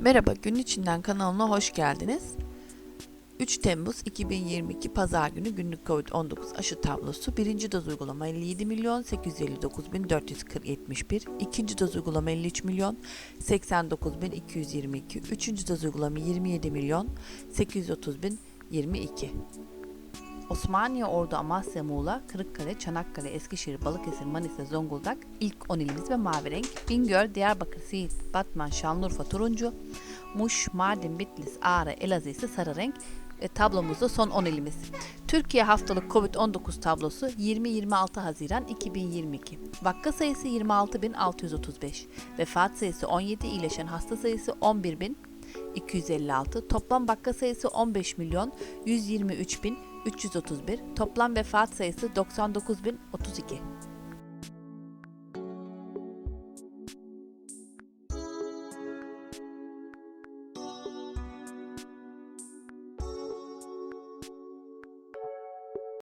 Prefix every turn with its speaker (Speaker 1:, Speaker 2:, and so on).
Speaker 1: Merhaba, Gün İçinden kanalına hoş geldiniz. 3 Temmuz 2022 Pazar günü günlük COVID-19 aşı tablosu. Birinci doz uygulama 57 milyon 859 bin 471. İkinci doz uygulama 53 milyon 89 bin 222. Üçüncü doz uygulama 27 milyon 830 bin 22. Osmaniye, Ordu, Amasya, Muğla, Kırıkkale, Çanakkale, Eskişehir, Balıkesir, Manisa, Zonguldak ilk 10 ilimiz ve mavi renk. Bingöl, Diyarbakır, Siirt, Batman, Şanlıurfa, Turuncu, Muş, Mardin, Bitlis, Ağrı, Elazığ ise sarı renk. E, tablomuzda son 10 ilimiz. Türkiye haftalık COVID-19 tablosu 20-26 Haziran 2022. Vaka sayısı 26.635. Vefat sayısı 17, iyileşen hasta sayısı 11.256. Toplam vaka sayısı 15 milyon 123 bin 331. Toplam vefat sayısı 99.032.